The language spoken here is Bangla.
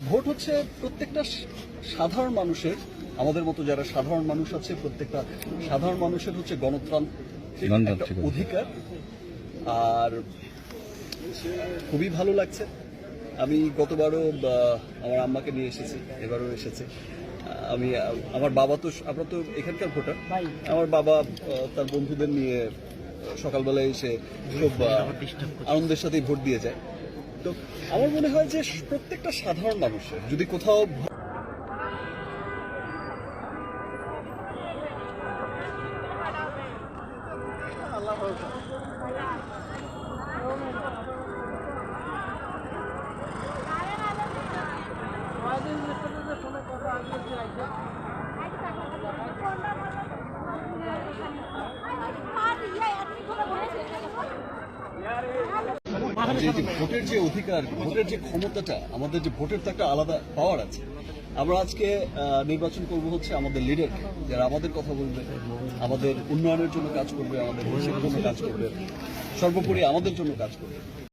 ভোট হচ্ছে প্রত্যেকটা সাধারণ মানুষের আমাদের মতো যারা সাধারণ মানুষ আছে প্রত্যেকটা সাধারণ মানুষের হচ্ছে গণতান্ত্রিক অধিকার। আর খুবই ভালো লাগছে। আমি গতবারও আমার আম্মাকে নিয়ে এসেছি এবারও এসেছি। আমি আমার বাবা তো আমরা তো এখানকার ভোটার। আমার বাবা আহ, তার বন্ধুদের নিয়ে সকালবেলায় এসে খুব আনন্দের সাথেই ভোট দিয়ে যায়। তো আমার মনে হয় যে প্রত্যেকটা সাধারণ মানুষের যদি কোথাও ভোটের যে অধিকার, ভোটের যে ক্ষমতাটা, আমাদের যে ভোটের তো একটা আলাদা পাওয়ার আছে। আমরা আজকে নির্বাচন করব হচ্ছে আমাদের লিডার যারা আমাদের কথা বলবে, আমাদের উন্নয়নের জন্য কাজ করবে, আমাদের দেশের জন্য কাজ করবে, সর্বোপরি আমাদের জন্য কাজ করবে।